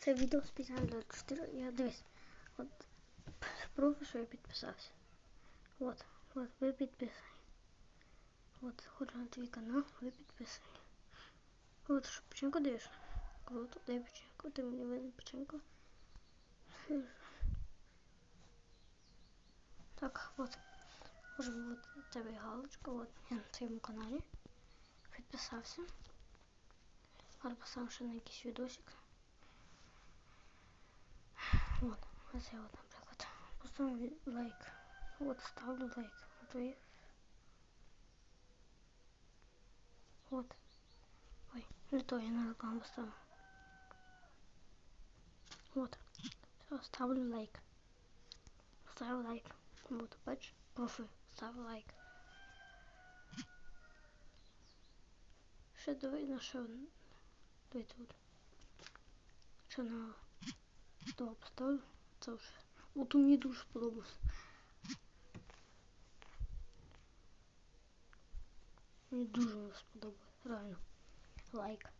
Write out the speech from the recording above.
Це відео спеціально 4. Я дивись. От спробуй, що я підписався. От, от, ви підписані. От, ходжу на твій канал, ви підписані. От, що печеньку даєш? Круто, дай печеньку, ти мені винен печеньку. Так, от. Уже от у тебе галочка, от я на твоєму каналі. Підписався. Зараз поставив ще на якийсь відосик. От, ось я от, наприклад. Поставив лайк. От ставлю лайк. От ви. От. Ой, не то я на рекламу ставив. От. Все, ставлю лайк. Ставлю лайк. Вот, бачиш, профи, став лайк. Ще давай на що давай тут. Що на два поставлю. Це вже. От мені дуже сподобалось. Мені дуже сподобалось, реально. Лайк.